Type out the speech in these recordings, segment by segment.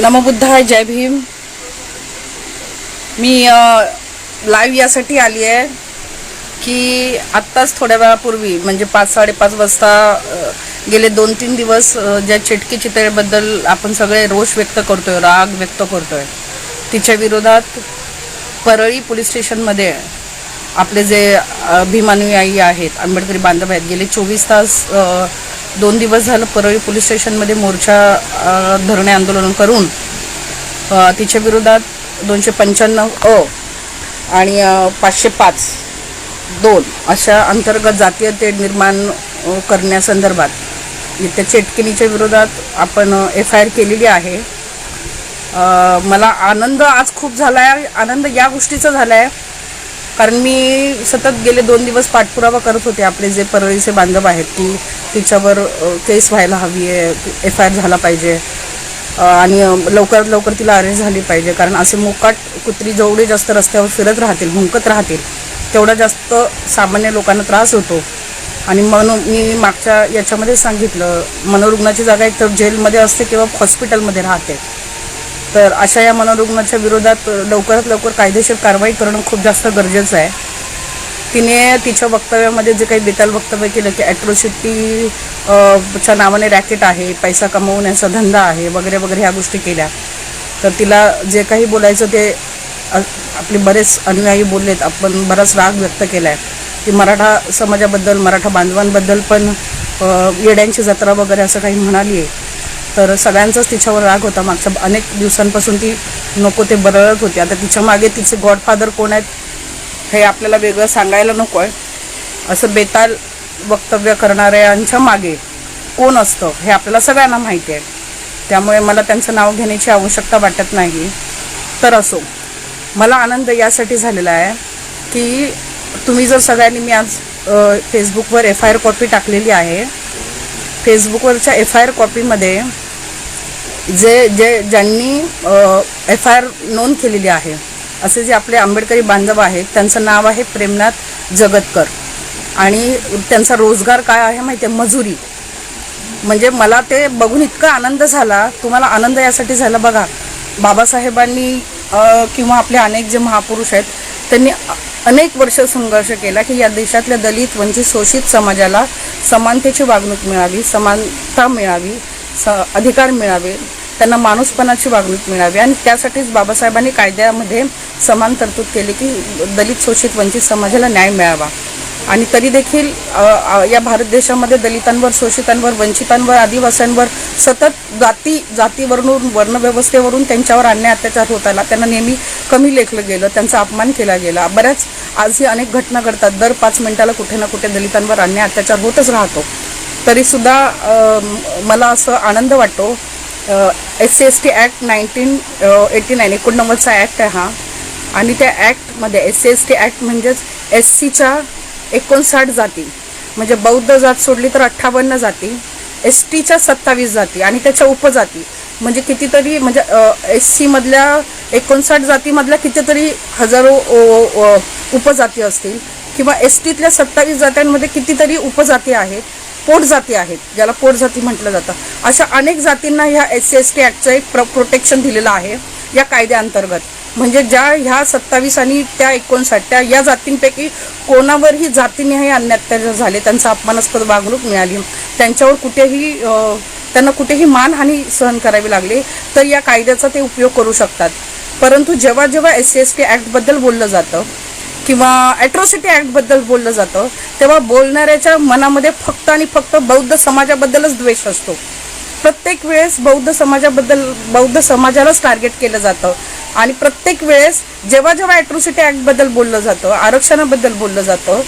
नमबुद्धाय जय भीम. मी live यासाठी आली आहे की आत्ताच थोड्या वेळापूर्वी म्हणजे पाच साडेपाच वाजता गेले दोन तीन दिवस ज्या चिटकी चितळेबद्दल आपण सगळे रोष व्यक्त करतोय राग व्यक्त करतोय तिच्या विरोधात परळी पोलीस स्टेशनमध्ये आपले जे अ, भीमानुयायी आहेत आंबेडकरी बांधव आहेत गेले चोवीस तास दोन दिवस झालं परळी पोलीस स्टेशनमध्ये मोर्चा धरणे आंदोलन करून तिच्या विरोधात दोनशे पंच्याण्णव अ आणि पाचशे पाच दोन अशा अंतर्गत जातीय तेढ निर्माण करण्यासंदर्भात त्या चेटकिनीच्या विरोधात आपण एफ आय आर केलेली आहे. मला आनंद आज खूप झाला आहे आनंद या गोष्टीचा झाला आहे कारण मी सतत गेले दोन दिवस पाठपुरावा करत होते आपले जे परळीचे बांधव आहेत की तिच्यावर केस व्हायला हवी आहे एफ आय आर झाला पाहिजे. आणि लवकरात लवकर तिला अरेस्ट झाली पाहिजे. कारण असे मोकाट कुत्री जेवढे जास्त रस्त्यावर फिरत राहतील भुंकत राहतील तेवढा जास्त सामान्य लोकांना त्रास होतो. आणि म्हणून मी मागच्या याच्यामध्ये सांगितलं मनोरुग्णाची जागा एक तर जेलमध्ये असते किंवा हॉस्पिटलमध्ये राहते. तर अशा या मनोरुग्णाच्या विरोधात लवकरात लवकर कायदेशीर कारवाई करणं खूप जास्त गरजेचं आहे. तिने तिच्या वक्तव्यामध्ये जे काही बेताल वक्तव्य केलं की ॲट्रोसिटी च्या नावाने रॅकेट आहे पैसा कमवण्याचा धंदा आहे वगैरे वगैरे ह्या गोष्टी केल्या. तर तिला जे काही बोलायचं ते आपले बरेच अनुयायी बोललेत. आपण बराच राग व्यक्त केला आहे की मराठा समाजाबद्दल मराठा बांधवांबद्दल पण येड्यांची जत्रा वगैरे असं काही म्हणाली आहे तर सगळ्यांचाच तिच्यावर राग होता. मागच्या अनेक दिवसांपासून ती नको ते बरळत होती. आता तिच्यामागे तिचे गॉडफादर कोण आहेत? हे आपल्याला वेगळं सांगायला नको आहे. असं बेताल वक्तव्य करणाऱ्यांच्या मागे कोण असतं हे आपल्याला सगळ्यांना माहिती आहे. त्यामुळे मला त्यांचं नाव घेण्याची आवश्यकता वाटत नाही. तर असो मला आनंद यासाठी झालेला आहे की तुम्ही जर सगळ्यांनी मी आज फेसबुकवर एफ आय आर कॉपी टाकलेली आहे. फेसबुकवरच्या एफ आय आर कॉपीमध्ये जे जे ज्यांनी एफ आय आर नोंद केलेली आहे असे जे आपले आंबेडकरी बांधव आहेत त्यांचं नाव आहे प्रेमनाथ जगतकर. आणि त्यांचा रोजगार काय आहे माहिती आहे मजुरी. म्हणजे मला ते बघून इतका आनंद झाला तुम्हाला आनंद यासाठी झाला. बघा बाबासाहेबांनी किंवा आपले अनेक जे महापुरुष आहेत त्यांनी अनेक वर्ष संघर्ष केला की या देशातल्या दलित वंचित शोषित समाजाला समानतेची वागणूक मिळावी समानता मिळावी स अधिकार मिळावे. त्यांना माणूसपणाची वागणूक मिळावी आणि त्यासाठीच बाबासाहेबांनी कायद्यामध्ये समान तरतूद केली की दलित शोषित वंचित समाजाला न्याय मिळावा. आणि तरी देखील या भारत देशामध्ये दलितांवर शोषितांवर वंचितांवर आदिवासींवर सतत जाती जातीवरून वर्णव्यवस्थेवरून त्यांच्यावर अन्याय अत्याचार होत आला. त्यांना नेहमी कमी लेखलं गेलं त्यांचा अपमान केला गेला. बऱ्याच आजही अनेक घटना घडतात. दर पाच मिनिटाला कुठे ना कुठे दलितांवर अन्याय अत्याचार होतच राहतो. तरीसुद्धा मला असं आनंद वाटतो S C S T act nineteen eighty nine एकोणनव्वदचा act आहे हा. आणि त्या ॲक्टमध्ये S C S T act म्हणजेच एस सीच्या एकोणसाठ जाती म्हणजे बौद्ध जात सोडली तर अठ्ठावन्न जाती एस टीच्या सत्तावीस जाती आणि त्याच्या उपजाती म्हणजे कितीतरी म्हणजे एस सीमधल्या एकोणसाठ जातीमधल्या कितीतरी हजारो उपजाती असतील किंवा एस टीतल्या सत्तावीस जात्यांमध्ये कितीतरी उपजाती आहेत पोटजाती आहेत ज्याला पोटजाती म्हटलं जातं. अशा अनेक जातींना ह्या एस सी एस टी ॲक्टचं एक प्र प्रोटेक्शन दिलेलं आहे या कायद्याअंतर्गत. म्हणजे ज्या ह्या सत्तावीस आणि त्या एकोणसाठ त्या या जातींपैकी कोणावरही जातीनिहाय अन्याय झाले त्यांचा अपमानास्पद वागणूक मिळाली. त्यांच्यावर कुठेही त्यांना कुठेही मानहानी सहन करावी लागली तर या कायद्याचा ते उपयोग करू शकतात. परंतु जेव्हा जेव्हा एस सी एस टी ॲक्टबद्दल बोललं जातं किंवा ॲट्रॉसिटी ॲक्टबद्दल बोललं जातं तेव्हा बोलणाऱ्याच्या मनामध्ये फक्त आणि फक्त बौद्ध समाजाबद्दलच द्वेष असतो. प्रत्येक वेळेस बौद्ध समाजाबद्दल बौद्ध समाजालाच टार्गेट केलं जातं. आणि प्रत्येक वेळेस जेव्हा जेव्हा ॲट्रॉसिटी ॲक्टबद्दल बोललं जातं आरक्षणाबद्दल बोललं जातं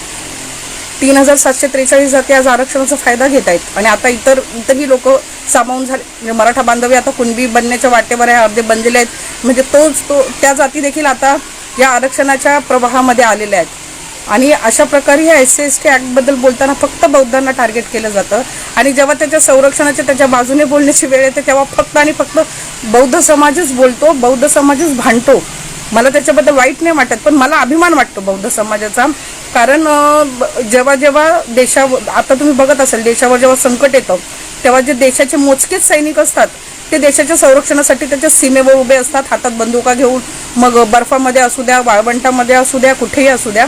तीन हजार सातशे त्रेचाळीस जाती आज आरक्षणाचा फायदा घेत आहेत. आणि आता इतर इतरही लोक सामावून झाले. म्हणजे मराठा बांधवी आता कुणबी बनण्याच्या वाटेवर आहे अर्धे बनलेले आहेत. म्हणजे तोच तो त्या जाती देखील आता या आरक्षणाच्या प्रवाहामध्ये आलेल्या आहेत. आणि अशा प्रकारे ह्या एस सी एस टी ॲक्टबद्दल बोलताना फक्त बौद्धांना टार्गेट केलं जातं. आणि जेव्हा त्याच्या संरक्षणाच्या त्याच्या बाजूने बोलण्याची वेळ येते तेव्हा फक्त आणि फक्त बौद्ध समाजच बोलतो बौद्ध समाजच भांडतो. मला त्याच्याबद्दल वाईट नाही वाटत पण मला अभिमान वाटतो बौद्ध समाजाचा. कारण ब- जेव्हा जेव्हा देशावर आता तुम्ही बघत असाल देशावर जेव्हा संकट येतं तेव्हा जे देशाचे मोजकेच सैनिक असतात ते देशाच्या संरक्षणासाठी त्याच्या सीमेवर उभे असतात हातात बंदुका घेऊन मग बर्फामध्ये असू द्या वाळवंटामध्ये असू द्या कुठेही असू द्या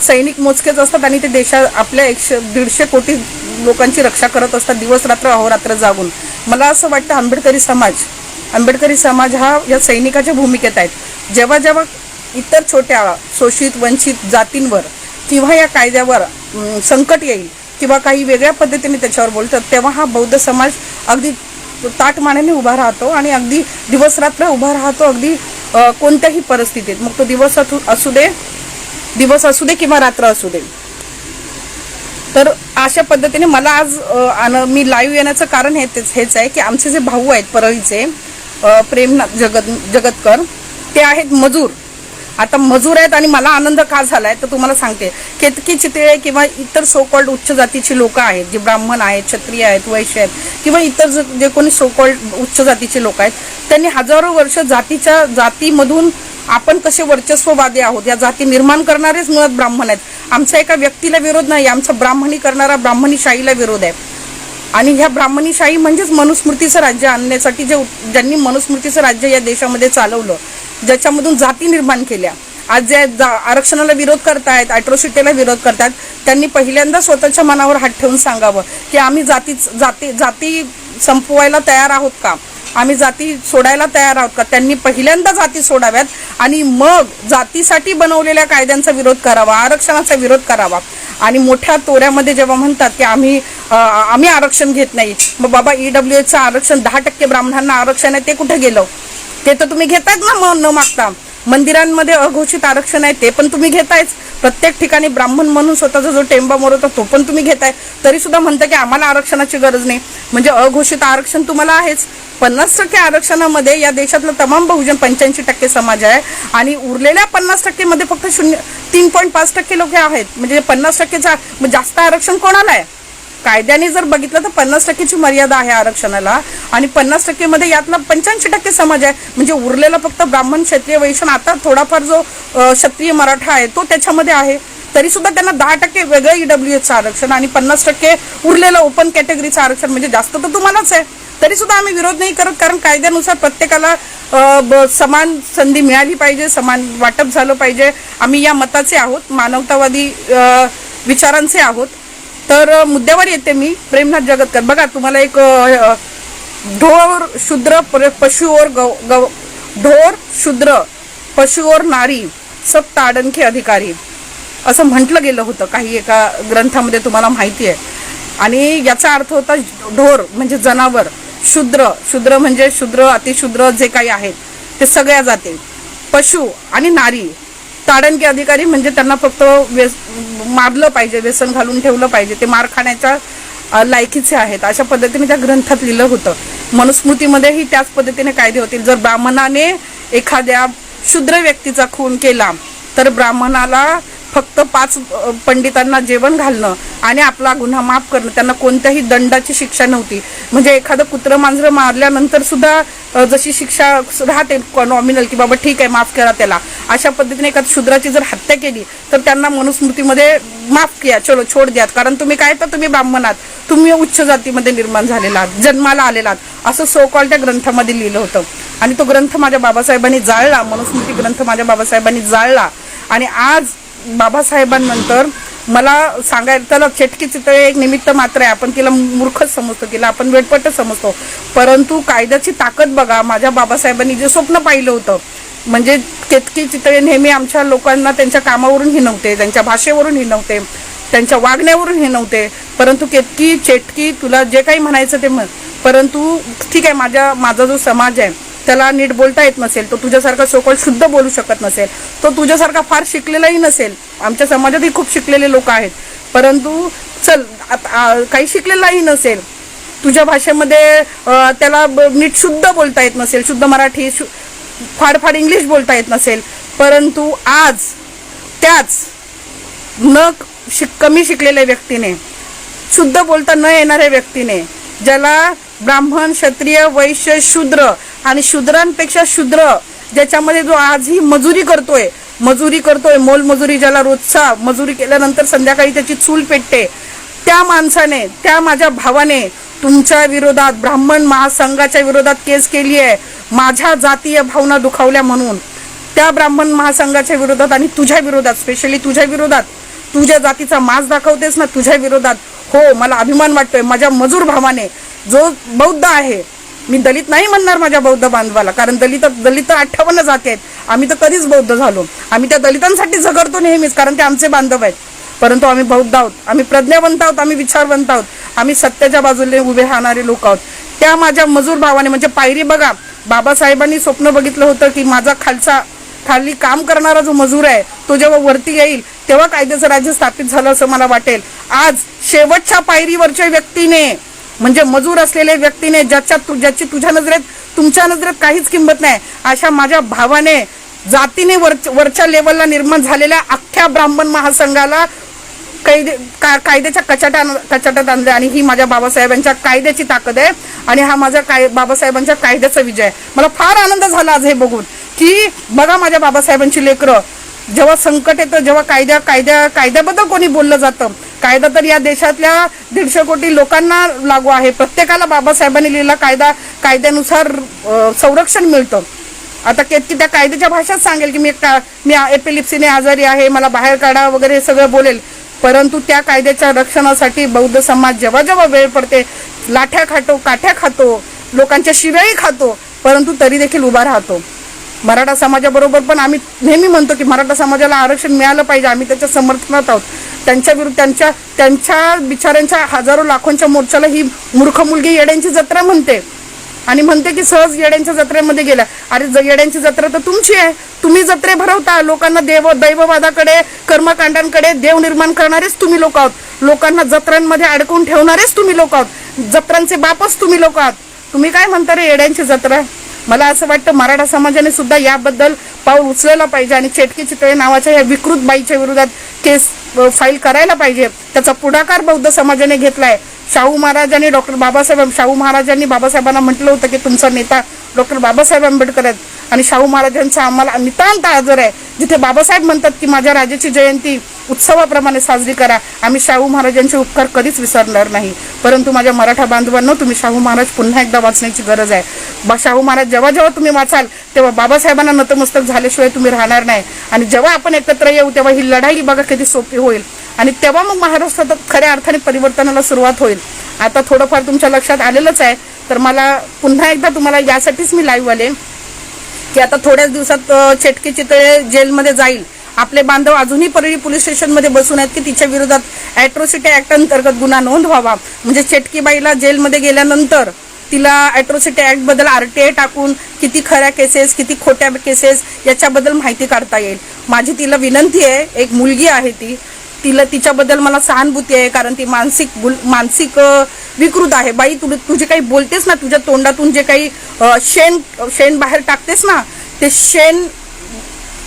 सैनिक मोजकेच असतात आणि ते देशा आपल्या एकशे दीडशे कोटी लोकांची रक्षा करत असतात दिवस रात्र अहोरात्र जागून. मला असं वाटतं आंबेडकरी समाज आंबेडकरी समाज हा या सैनिकाच्या भूमिकेत आहेत जेव्हा जेव्हा इतर छोट्या शोषित वंचित जातींवर किंवा या कायद्यावर संकट येईल किंवा काही वेगळ्या पद्धतीने त्याच्यावर बोलतात तेव्हा हा बौद्ध समाज अगदी ताटमानेने उभा राहतो आणि अगदी दिवस रात्र उभा राहतो अगदी कोणत्याही परिस्थितीत. मग तो दिवस असू- असू दे दिवस असू दे किंवा रात्र असू दे. तर अशा पद्धतीने मला आज मी लाईव्ह येण्याचं कारण हे तेच- हेच आहे की आमचे जे भाऊ आहेत परळीचे अ, प्रेमनाथ जगत जगतकर ते आहेत मजूर. आता मजूर आहेत आणि मला आनंद का झालाय तर तुम्हाला सांगते. केतकी चितळे किंवा इतर सोकॉल्ड उच्च जातीची लोक आहेत जे ब्राह्मण आहेत क्षत्रिय आहेत वैश्य आहेत किंवा इतर जे कोणी सोकॉल्ड उच्च जातीचे लोक आहेत त्यांनी हजारो वर्ष जातीच्या जातीमधून आपण कसे वर्चस्ववादी आहोत या जाती निर्माण करणारेच मुळात ब्राह्मण आहेत. आमचा एका व्यक्तीला विरोध नाही आमचा ब्राह्मणी करणारा ब्राह्मणीशाहीला विरोध आहे. आणि ह्या ब्राह्मणीशाही म्हणजेच मनुस्मृतीचं राज्य आणण्यासाठी जे ज्यांनी मनुस्मृतीचं राज्य या देशामध्ये चालवलं ज्याच्यामधून जाती निर्माण केल्या. आज जे जा- आरक्षणाला विरोध करतायत अॅट्रॉसिटीला विरोध करतायत त्यांनी पहिल्यांदा स्वतःच्या मनावर हात ठेवून सांगावं की आम्ही जाती जाती जाती संपवायला तयार आहोत का? आम्ही जाती सोडायला तयार आहोत का? त्यांनी पहिल्यांदा जाती सोडाव्यात आणि मग जातीसाठी बनवलेल्या कायद्यांचा विरोध करावा आरक्षणाचा विरोध करावा. आणि मोठ्या तोऱ्यामध्ये जेव्हा म्हणतात की आम्ही आम्ही आरक्षण घेत नाही मग बाबा ई ईडब्ल्यू एचं आरक्षण दहा टक्के ब्राह्मणांना आरक्षण आहे ते कुठे गेलं? ते तर तुम्ही घेतायत ना मग न मागता. मंदिरांमध्ये अघोषित आरक्षण आहे ते पण तुम्ही घेतायच प्रत्येक ठिकाणी ब्राह्मण म्हणून स्वतःचा जो टेंबा मोरवतो तो पण तुम्ही घेताय. तरी सुद्धा म्हणता की आम्हाला आरक्षणाची गरज नाही. म्हणजे अघोषित आरक्षण तुम्हाला आहेच. पन्नास टक्के आरक्षणामध्ये या देशातलं तमाम बहुजन पंच्याऐंशी टक्के समाज आहे. आणि उरलेल्या पन्नास टक्केमध्ये फक्त शून्य तीन पॉईंट पाच टक्के लोक आहेत. म्हणजे पन्नास टक्केचा जास्त आरक्षण कोणाला आहे? कायद्याने जर बघितलं तर पन्नास टक्केची मर्यादा आहे आरक्षणाला. आणि पन्नास टक्केमध्ये यातला पंच्याऐंशी टक्के समाज आहे. म्हणजे उरलेला फक्त ब्राह्मण क्षत्रिय वैश्य आता थोडाफार जो क्षत्रिय मराठा आहे तो त्याच्यामध्ये आहे. तरी सुद्धा त्यांना दहा टक्के वेगळं ईडब्ल्यू एचं आरक्षण आणि पन्नास टक्के उरलेलं ओपन कॅटेगरीचं आरक्षण म्हणजे जास्त तर तुम्हालाच आहे. तरी सुद्धा आम्ही विरोध नाही करत कारण कायद्यानुसार प्रत्येकाला ब- समान संधी मिळाली पाहिजे समान वाटप झालं पाहिजे. आम्ही या मताचे आहोत मानवतावादी विचारांचे आहोत. तर मुद्द्यावर येते मी. प्रेमनाथ जगतकर. बघा तुम्हाला एक ढोर शूद्र पर- पशु और गौ गौ ढोर शूद्र पशु और नारी सब ताडणखे अधिकारी. असं म्हटलं गेलं होतं काही एका ग्रंथामध्ये तुम्हाला माहिती आहे. आणि याचा अर्थ होता ढोर म्हणजे जनावर शूद्र. शूद्र म्हणजे शूद्र अतिशूद्र जे काही आहेत ते सगळ्या जाते. पशु आणि नारी. ताडणके अधिकारी म्हणजे त्यांना फक्त व्यस मारलं पाहिजे व्यसन घालून ठेवलं पाहिजे. ते मार खाण्याच्या लायकीचे आहेत. अशा पद्धतीने त्या ग्रंथात लिहिलं होतं. मनुस्मृतीमध्येही त्याच पद्धतीने कायदे होतील. जर ब्राह्मणाने एखाद्या क्षुद्र व्यक्तीचा खून केला तर ब्राह्मणाला फक्त पाच पंडितांना जेवण घालणं आणि आपला गुन्हा माफ करणं त्यांना कोणत्याही दंडाची शिक्षा नव्हती. म्हणजे एखादं कुत्रं मांजरं मारल्यानंतर सुद्धा जशी शिक्षा राहते नॉमिनल की बाबा ठीक आहे माफ करा त्याला. अशा पद्धतीने एखाद्या शूद्राची जर हत्या केली तर त्यांना मनुस्मृतीमध्ये माफ किया चलो छोड द्यात. कारण तुम्ही काय तर तुम्ही ब्राह्मण आहात. तुम्ही उच्च जातीमध्ये निर्माण झालेला आहात जन्माला आलेला आहात. असं सोकॉल त्या ग्रंथामध्ये लिहिलं होतं. आणि तो ग्रंथ माझ्या बाबासाहेबांनी जाळला मनुस्मृती ग्रंथ माझ्या बाबासाहेबांनी जाळला. आणि आज बाबासाहेबांनंतर मला सांगायला त्याला चेटकी चितळे एक निमित्त मात्र आहे. आपण तिला मूर्खच समजतो तिला आपण वेटपटच समजतो. परंतु कायद्याची ताकद बघा माझ्या बाबासाहेबांनी जे स्वप्न पाहिलं होतं म्हणजे केतकी चितळे नेहमी आमच्या लोकांना त्यांच्या कामावरून हिनवते त्यांच्या भाषेवरून हिनवते त्यांच्या वागण्यावरून हिनवते परंतु केतकी चेटकी तुला जे काही म्हणायचं ते म्हण. परंतु ठीक आहे माझ्या माझा जो समाज आहे त्याला नीट बोलता येत नसेल तो तुझ्यासारखा सोकळ शुद्ध बोलू शकत नसेल तो तुझ्यासारखा फार शिकलेलाही नसेल. आमच्या समाजातही खूप शिकलेले लोक आहेत. परंतु चल आता- काही शिकलेलाही नसेल. तुझ्या भाषेमध्ये त्याला ब- नीट शुद्ध बोलता येत नसेल शुद्ध मराठी शु फार फार इंग्लिश बोलता येत नसेल. परंतु आज त्याच न शिक कमी शिकलेल्या व्यक्तीने शुद्ध बोलता न येणाऱ्या व्यक्तीने ज्याला ब्राह्मण क्षत्रिय वैश्य शूद्र आणि शूद्रांपेक्षा शूद्र ज्याच्यामध्ये जो आजही मजुरी करतोय मजुरी करतोय मोलमजुरी ज्याला रोजचा मजुरी केल्यानंतर संध्याकाळी त्याची चूल पेटते त्या माणसाने त्या माझ्या भावाने तुमच्या विरोधात ब्राह्मण महासंघाच्या विरोधात केस केली आहे माझ्या जातीय भावना दुखावल्या म्हणून. त्या ब्राह्मण महासंघाच्या विरोधात आणि तुझ्या विरोधात स्पेशली तुझ्या विरोधात तुझ्या जातीचा मास दाखवतेस ना तुझ्या विरोधात हो मला अभिमान वाटतोय. माझ्या मजूर भावाने जो बौद्ध आहे मी दलित नाही म्हणणार माझ्या बौद्ध बांधवाला कारण दलित दलित अठ्ठावन्न जाती आहेत. आम्ही तर कधीच बौद्ध झालो. आम्ही त्या दलितांसाठी झगडतो नेहमीच कारण ते आमचे बांधव आहेत. परंतु आम्ही बौद्ध आहोत. आम्ही प्रज्ञावंत आहोत आम्ही विचारवंत आहोत. आम्ही सत्याच्या बाजूने उभे राहणारे लोक आहोत. त्या माझ्या मजूर भावाने म्हणजे पायरी बघा बाबासाहेबांनी स्वप्न बघितलं होतं की माझा खालचा खाली काम करणारा जो मजूर आहे तो जेव्हा वरती येईल तेव्हा कायद्याचं राज्य स्थापित झालं असं मला वाटेल. आज शेवटच्या पायरीवरच्या व्यक्तीने म्हणजे मजूर असलेल्या व्यक्तीने ज्याच्या तु ज्याची तुझ्या नजरेत तुमच्या नजरेत काहीच किंमत नाही अशा माझ्या भावाने जातीने वर वरच्या लेवलला निर्माण झालेल्या अख्ख्या ब्राह्मण महासंघाला कैदे का कायद्याच्या कचाटा कचाट्यात आणलं आणि ही माझ्या बाबासाहेबांच्या कायद्याची ताकद आहे आणि हा माझ्या काय बाबासाहेबांच्या कायद्याचा विजय आहे. मला फार आनंद झाला आज हे बघून की बघा माझ्या बाबासाहेबांची लेकरं जेव्हा संकट येतं जेव्हा कायद्या कायद्या कायद्याबद्दल कोणी बोललं जातं कायदा तर या देशातल्या दीडशे कोटी लोकांना लागू आहे. प्रत्येकाला बाबासाहेबांनी लिहिला कायदा कायद्यानुसार संरक्षण मिळतं. आता केतकी त्या कायद्याच्या भाषेत सांगेल की मी का मी एपिलिप्सीने आजारी आहे मला बाहेर काढा वगैरे हे सगळं बोलेल. परंतु त्या कायद्याच्या रक्षणासाठी बौद्ध समाज जेव्हा जेव्हा वेळ पडते लाठ्या खातो काठ्या खातो लोकांच्या शिव्याही खातो परंतु तरी देखील उभा राहतो. मराठा समाजाबरोबर पण आम्ही नेहमी म्हणतो की मराठा समाजाला आरक्षण मिळालं पाहिजे. आम्ही त्याच्या समर्थनात आहोत. त्यांच्या विरुद्ध त्यांच्या त्यांच्या बिचाऱ्यांच्या हजारो लाखोंच्या मोर्चाला ही मूर्ख मुलगी येड्यांची जत्रा म्हणते. आणि म्हणते की सहज येड्यांच्या जत्रेमध्ये गेल्या. अरे ज- येड्यांची जत्रा तर तुमची आहे. तुम्ही जत्रे भरवता. लोकांना देव दैववादाकडे कर्मकांडांकडे देव निर्माण करणारेच तुम्ही लोक आहोत. लोकांना जत्रांमध्ये अडकवून ठेवणारेच तुम्ही लोक आहोत. जत्रांचे बापच तुम्ही लोक आहात. तुम्ही काय म्हणता रे येड्यांची जत्रा? मला असं वाटतं मराठा समाजाने सुद्धा याबद्दल पाऊल उचलायला पाहिजे आणि चेटकी चितळे नावाच्या या विकृत बाईच्या विरोधात केस फाईल करायला पाहिजे. त्याचा पुढाकार बौद्ध समाजाने घेतलाय. शाहू महाराजांनी डॉक्टर बाबासाहेब शाहू महाराजांनी बाबासाहेबांना म्हटलं होतं की तुमचा नेता डॉक्टर बाबासाहेब आंबेडकर आहेत. आणि शाहू महाराजांचा आम्हाला नितांत आदर आहे. जिथे बाबासाहेब म्हणतात की माझ्या राजाची जयंती उत्सवाप्रमाणे साजरी करा आम्ही शाहू महाराजांचे उपकार कधीच विसरणार नाही. परंतु माझ्या मराठा बांधवांनो तुम्ही शाहू महाराज पुन्हा एकदा वाचण्याची गरज आहे. बा शाहू महाराज जेव्हा जेव्हा तुम्ही वाचाल तेव्हा बाबासाहेबांना नतमस्तक झाल्याशिवाय तुम्ही राहणार नाही. आणि जेव्हा आपण एकत्र येऊ तेव्हा ही लढाई बघा किती सोपी होईल. आणि तेव्हा मग महाराष्ट्रात खऱ्या अर्थाने परिवर्तनाला सुरुवात होईल. आता थोडंफार तुमच्या लक्षात आलेलंच आहे. तर मला पुन्हा एकदा तुम्हाला यासाठीच मी लाईव्ह आले की आता थोड्याच दिवसात अ, चेटकी चितळे जेलमध्ये जाईल. आपले बांधव अजूनही परळी पोलीस स्टेशनमध्ये बसून आहेत की तिच्या विरोधात ॲट्रोसिटी ऍक्ट अंतर्गत गुन्हा नोंद व्हावा म्हणजे चेटकीबाईला जेलमध्ये गेल्यानंतर तिला ॲट्रोसिटी ॲक्टबद्दल आर टी आय टाकून किती खऱ्या केसेस किती खोट्या केसेस याच्याबद्दल माहिती काढता येईल. माझी तिला विनंती आहे एक मुलगी आहे ती तिला तिच्याबद्दल मला सहानुभूती आहे कारण ती मानसिक बुल- मानसिक विकृत आहे. बाई तू तू जे काही बोलतेस ना तुझ्या तोंडातून जे काही शेण शेण बाहेर टाकतेस ना ते शेण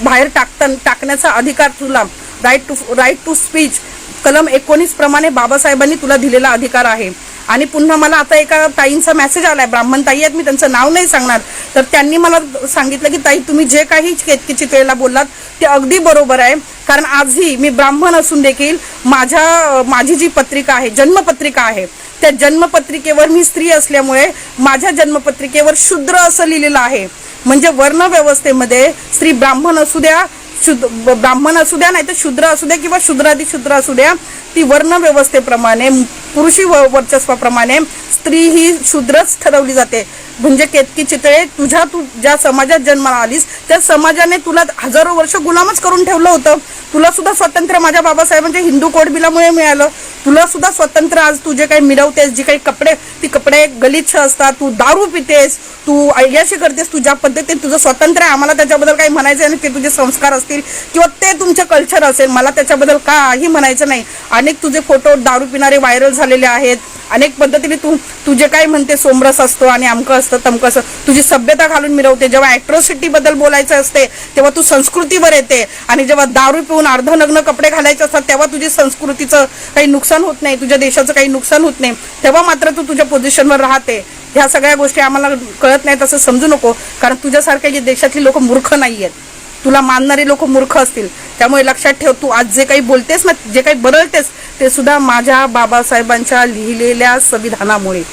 बाहेर टाकता टाकण्याचा अधिकार तुला right to right to speech कलम एकोणीस प्रमाणे बाबासाहेबांनी तुला दिलेला अधिकार आहे. आणि पुन्हा मला आता एका ताईंचा मेसेज आलाय ब्राह्मण ताई आहेत मी त्यांचं नाव नाही सांगणार. तर त्यांनी मला सांगितलं की ताई तुम्ही जे काही केतकी चितळेला बोललात ते अगदी बरोबर आहे. कारण आजही मी ब्राह्मण असून देखील माझ्या माझी जी पत्रिका आहे जन्मपत्रिका आहे त्या जन्मपत्रिकेवर मी स्त्री असल्यामुळे माझ्या जन्मपत्रिकेवर शूद्र असं लिहिलेलं आहे. म्हणजे वर्णव्यवस्थेमध्ये स्त्री ब्राह्मण असू द्या शुद्ध ब्राह्मण असू द्या नाही तर शूद्र असू द्या किंवा शूद्रादी शूद्र असू द्या ती वर्ण व्यवस्थेप्रमाणे पुरुषी व- वर्चस्वाप्रमाणे स्त्री ही शूद्रच ठरवली जाते. म्हणजे केतकी चितळे तुझ्या तू ज्या समाजात जन्माला आलीस त्या समाजाने तुला हजारो वर्ष गुलामच करून ठेवलं होतं. तुला सुद्धा स्वातंत्र्य माझ्या बाबासाहेबांच्या म्हणजे हिंदू कोड बिलामुळे मिळालं. तुला सुद्धा स्वातंत्र्य आज तू जे काही मिळवतेस जे काही कपडे ती कपडे गलिच्छ असतात तू दारू पितेस तू अय्याशी करतेस तू ज्या पद्धतीने तुझं स्वातंत्र्य आहे आम्हाला त्याच्याबद्दल काही म्हणायचं नाही ते तुझे संस्कार असतील किंवा ते तुमचे कल्चर असेल मला त्याच्याबद्दल काही म्हणायचं नाही. अनेक तुझे फोटो दारू पिणारे व्हायरल झालेले आहेत. अनेक पद्धतीने तू तुझे काय म्हणते सोमरस असतो आणि अमकं असतं तमकं असतं. तुझी सभ्यता घालून मिरवते. जेव्हा ॲट्रॉसिटीबद्दल बोलायचं असते तेव्हा तू संस्कृतीवर येते. आणि जेव्हा दारू पिऊन अर्धनग्न कपडे घालायचे असतात तेव्हा तुझी संस्कृतीचं काही नुकसान होत नाही तुझ्या देशाचं काही नुकसान होत नाही. तेव्हा मात्र तू तुझ्या पोझिशनवर राहते. ह्या सगळ्या गोष्टी आम्हाला कळत नाहीत असं समजू नको. कारण तुझ्यासारखे जे देशातली लोक मूर्ख नाही आहेत तुला मानणारे लोक मूर्ख असतील. त्यामुळे लक्षात ठेव तू आज जे काही बोलतेस ना जे काही बदलतेस ते सुद्धा माझ्या बाबासाहेबांच्या लिहिलेल्या संविधानामुळे.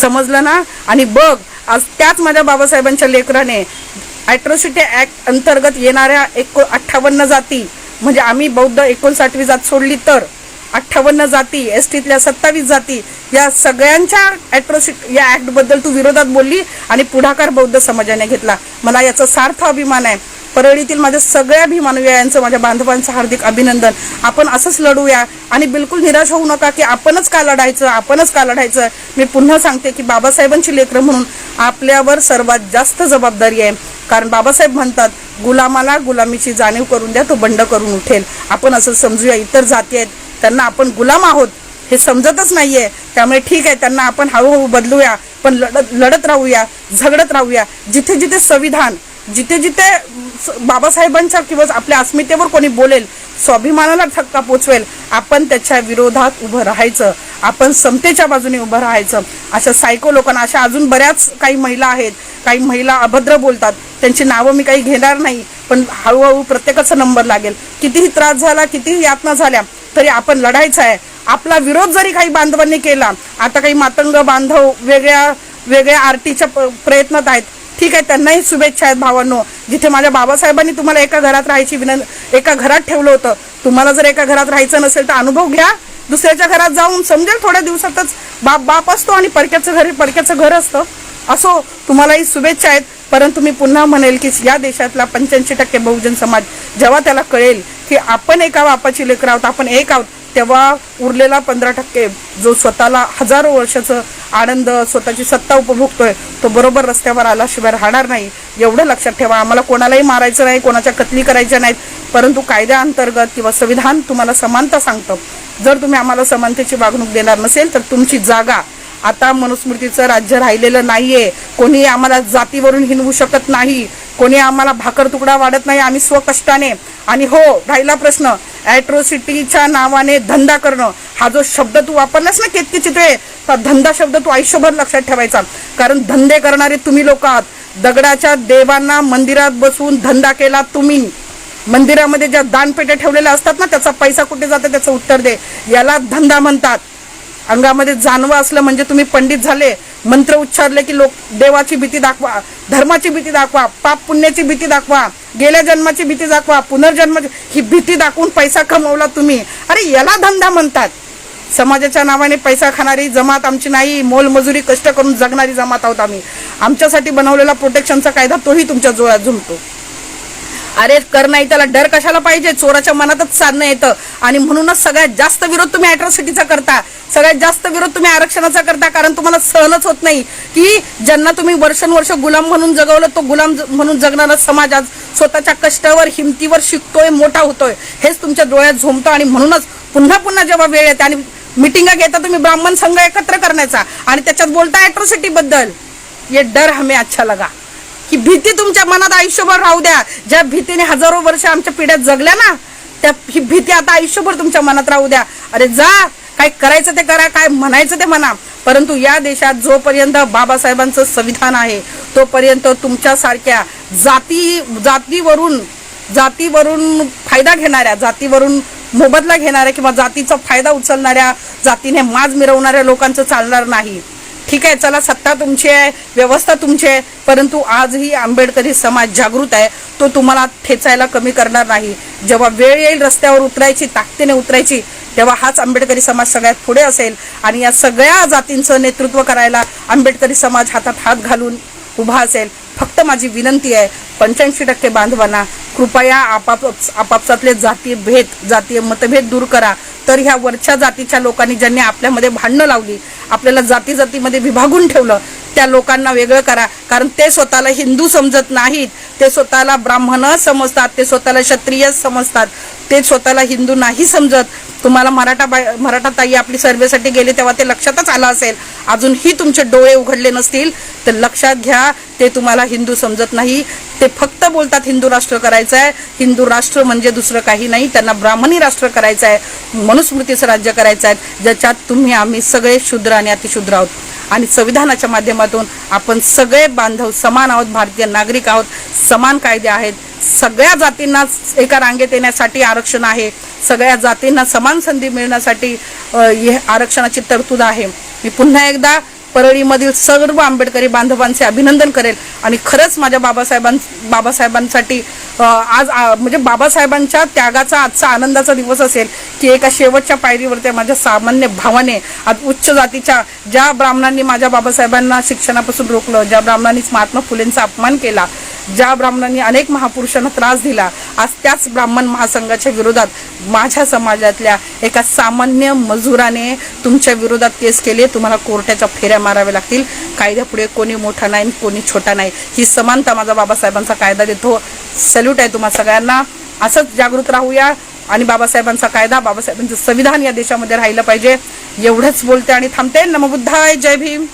समजलं ना? आणि बघ आज त्याच माझ्या बाबासाहेबांच्या लेकराने ॲट्रॉसिटी ॲक्ट अंतर्गत येणाऱ्या एको अठ्ठावन्न जाती म्हणजे आम्ही बौद्ध एकोणसाठवी जात सोडली तर अठ्ठावन्न जाती एस टीतल्या सत्तावीस जाती या सगळ्यांच्या ॲट्रॉसिटी या ॲक्टबद्दल तू विरोधात बोलली आणि पुढाकार बौद्ध समाजाने घेतला. मला याचा सार्थ अभिमान आहे. परळीतील माझ्या सगळ्या भीमानुयायांचं माझ्या बांधवांचं हार्दिक अभिनंदन. आपण असंच लढूया आणि बिलकुल निराश होऊ नका की आपणच का लढायचं आपणच का लढायचं. मी पुन्हा सांगते की बाबासाहेबांची लेकरं म्हणून आपल्यावर सर्वात जास्त जबाबदारी आहे. कारण बाबासाहेब म्हणतात गुलामाला गुलामीची जाणीव करून द्या तो बंड करून उठेल. आपण असं समजूया इतर जाती आहेत त्यांना आपण गुलाम आहोत हे समजतच नाहीये. त्यामुळे ठीक आहे त्यांना आपण हळूहळू बदलूया पण लढत लढत राहूया झगडत राहूया. जिथे जिथे संविधान जिथे जिथे बाबासाहेबांच्या किंवा आपल्या अस्मितेवर कोणी बोलेल स्वाभिमानाला धक्का पोचवेल आपण त्याच्या विरोधात उभं राहायचं. आपण समतेच्या बाजूने उभं राहायचं. अशा सायको लोकांना अशा अजून बऱ्याच काही महिला आहेत काही महिला अभद्र बोलतात. त्यांची नावं मी काही घेणार नाही पण हळूहळू प्रत्येकाचा नंबर लागेल. कितीही त्रास झाला कितीही यातना झाल्या तरी आपण लढायचं आहे. आपला विरोध जरी काही बांधवांनी केला आता काही मातंग बांधव वेगळ्या वेगळ्या आरटीच्या प- प्रयत्नात आहेत ठीक आहे त्यांनाही शुभेच्छा आहेत भावांनो. जिथे माझ्या बाबासाहेबांनी तुम्हाला एका घरात राहायची विनंती एका घरात ठेवलं होतं. तुम्हाला जर एका घरात राहायचं नसेल तर अनुभव घ्या. दुसऱ्याच्या घरात जाऊन समजेल थोड्या दिवसातच. बाप बाप असतो आणि परक्याचं घर हे परक्याचं घर असतं. असो तुम्हालाही शुभेच्छा आहेत. परंतु मी पुन्हा म्हणेल की या देशातला पंच्याऐंशी टक्के बहुजन समाज जेव्हा त्याला कळेल की आपण एका बापाची लेकरं आहोत आपण एक आहोत तेव्हा उरलेला पंधरा टक्के जो स्वतःला हजारो वर्षाचं आनंद स्वतःची सत्ता उपभोगतोय तो बरोबर रस्त्यावर आल्याशिवाय राहणार नाही. एवढं लक्षात ठेवा. आम्हाला कोणालाही मारायचं नाही कोणाच्या कतली करायच्या नाहीत. परंतु कायद्याअंतर्गत किंवा संविधान तुम्हाला समानता सांगतं. जर तुम्ही आम्हाला समानतेची वागणूक देणार नसेल तर तुमची जागा आता मनुस्मृतीचं राज्य राहिलेलं नाहीये. कोणी आम्हाला जातीवरून हिनवू शकत नाही. कोणी आम्हाला भाकर तुकडा वाढत नाही. आम्ही स्वकष्टाने. आणि हो राहिला प्रश्न. ॲट्रोसिटीच्या नावाने धंदा करणं हा जो शब्द तू वापरलास ना केतकी चित्रे तर धंदा शब्द तू आयुष्यभर लक्षात ठेवायचा. कारण धंदे करणारे तुम्ही लोक आहात. दगडाच्या देवांना मंदिरात बसवून धंदा केला तुम्ही. मंदिरामध्ये ज्या दानपेट्या ठेवलेल्या असतात ना त्याचा पैसा कुठे जातो त्याचं उत्तर दे. याला धंदा म्हणतात. अंगामध्ये जानवं असलं म्हणजे तुम्ही पंडित झाले मंत्र उच्चारले की लोक देवाची भीती दाखवा धर्माची भीती दाखवा पाप पुण्याची भीती दाखवा गेल्या जन्माची भीती दाखवा पुनर्जन्माची ही भीती दाखवून पैसा कमवला तुम्ही. अरे याला धंदा म्हणतात. समाजाच्या नावाने पैसा खाणारी जमात आमची नाही मोलमजुरी कष्ट करून जगणारी जमात आहोत आम्ही. आमच्यासाठी बनवलेला प्रोटेक्शनचा कायदा तोही तुमच्या जोरात झुमतो अरे कर नाही त्याला डर कशाला पाहिजे? चोराच्या मनातच साधणं येतं. आणि म्हणूनच सगळ्यात जास्त विरोध तुम्ही अॅट्रॉसिटीचा करता. सगळ्यात जास्त विरोध तुम्ही आरक्षणाचा करता कारण तुम्हाला सहनच होत नाही. की ज्यांना तुम्ही वर्षानुवर्ष गुलाम म्हणून जगवलं तो गुलाम म्हणून जगणारा समाज आज स्वतःच्या कष्टावर हिमतीवर शिकतोय मोठा होतोय. हेच तुमच्या डोळ्यात झोमतं आणि म्हणूनच पुन्हा पुन्हा जेव्हा वेळ येते आणि मिटिंगा घेता तुम्ही ब्राह्मण संघ एकत्र करण्याचा आणि त्याच्यात बोलता अॅट्रॉसिटी बद्दल ये डर हमें अच्छा लगा. ही भीती तुमच्या मनात आयुष्यभर राहू द्या. ज्या भीतीने हजारो वर्ष आमच्या पिढ्यात जगल्या ना त्या ही भीती आता आयुष्यभर तुमच्या मनात राहू द्या. अरे जा काय करायचं ते करा काय म्हणायचं ते म्हणा. परंतु या देशात जोपर्यंत बाबासाहेबांचं संविधान आहे तोपर्यंत तुमच्यासारख्या जाती जातीवरून जातीवरून फायदा घेणाऱ्या जातीवरून मोबदला घेणाऱ्या किंवा जातीचा फायदा उचलणाऱ्या जातीने माज मिरवणाऱ्या लोकांचं चालणार नाही. ठीक आहे चला सत्ता तुमची आहे व्यवस्था तुमची आहे परंतु आजही आंबेडकरी समाज जागृत आहे तो तुम्हाला ठेचायला कमी करणार नाही. जेव्हा वेळ येईल रस्त्यावर उतरायची ताकदीने उतरायची तेव्हा हाच आंबेडकरी समाज सगळ्यात पुढे असेल. आणि या सगळ्या जातींचं नेतृत्व करायला आंबेडकरी समाज हातात हात घालून उभा असेल. फक्त माझी विनंती आहे पंच्याऐंशी टक्के बांधवांना कृपया आपाप आपापसातले जातीय भेद जातीय मतभेद दूर करा. तर ह्या वरच्या जातीच्या लोकांनी ज्यांनी आपल्यामध्ये भांडणं लावली आपल्याला जाती जातीमध्ये विभागून ठेवलं त्या लोकांना वेगळं करा. कारण ते स्वतःला हिंदू समजत नाहीत. ते स्वतःला ब्राह्मण समजतात ते स्वतःला क्षत्रिय समजतात. ते स्वतःला हिंदू नाही समजत. तुम्हाला मराठा बाय मराठा ताई आपली सर्वेसाठी गेले तेव्हा ते लक्षातच आलं असेल. अजूनही तुमचे डोळे उघडले नसतील. तर लक्षात घ्या ते तुम्हाला हिंदू समजत नाही. ते फक्त बोलतात हिंदू राष्ट्र करायचं आहे हिंदू राष्ट्र म्हणजे दुसरं काही नाही. त्यांना ब्राह्मणी राष्ट्र करायचं आहे मनुस्मृतीचं राज्य करायचं आहे ज्याच्यात तुम्ही आम्ही सगळे शूद्र आणि अतिशूद्र आहोत. आणि संविधानाच्या माध्यमातून आपण सगळे बांधव समान आहोत भारतीय नागरिक आहोत समान कायदे आहेत. सगळ्या जातींना एका रांगेत येण्यासाठी आरक्षण आहे. सगळ्या जातींना समान संधी मिळण्यासाठी हे आरक्षणाची तरतूद आहे. मी पुन्हा एकदा परळीमधील सर्व आंबेडकरी बांधवांचे अभिनंदन करेल. आणि खरंच माझ्या बाबासाहेबां बाबासाहेबांसाठी आज म्हणजे बाबासाहेबांच्या त्यागाचा आजचा आनंदाचा दिवस असेल की एका शेवटच्या पायरीवरती माझ्या सामान्य भावाने आज उच्च जातीच्या ज्या ब्राह्मणांनी माझ्या बाबासाहेबांना शिक्षणापासून रोखलं ज्या ब्राह्मणांनी महात्मा फुलेंचा अपमान केला ज्या ब्राह्मणांनी अनेक महापुरुषांना त्रास दिला आज त्याच ब्राह्मण महासंघाच्या विरोधात माझ्या समाजातल्या एका सामान्य मजुराने तुमच्या विरोधात केस केली तुम्हाला कोर्टाच्या फेऱ्या माराव्या लागतील. कायद्यापुढे कोणी मोठा नाही कोणी छोटा नाही. ही समानता माझा बाबासाहेबांचा कायदा देतो. सल्यूट आहे तुम्हा सगळ्यांना. असंच जागृत राहूया आणि बाबासाहेबांचा कायदा बाबासाहेबांचं संविधान या देशामध्ये राहिलं पाहिजे. एवढंच बोलते आणि थांबते. नमबुद्धाय. जय भीम.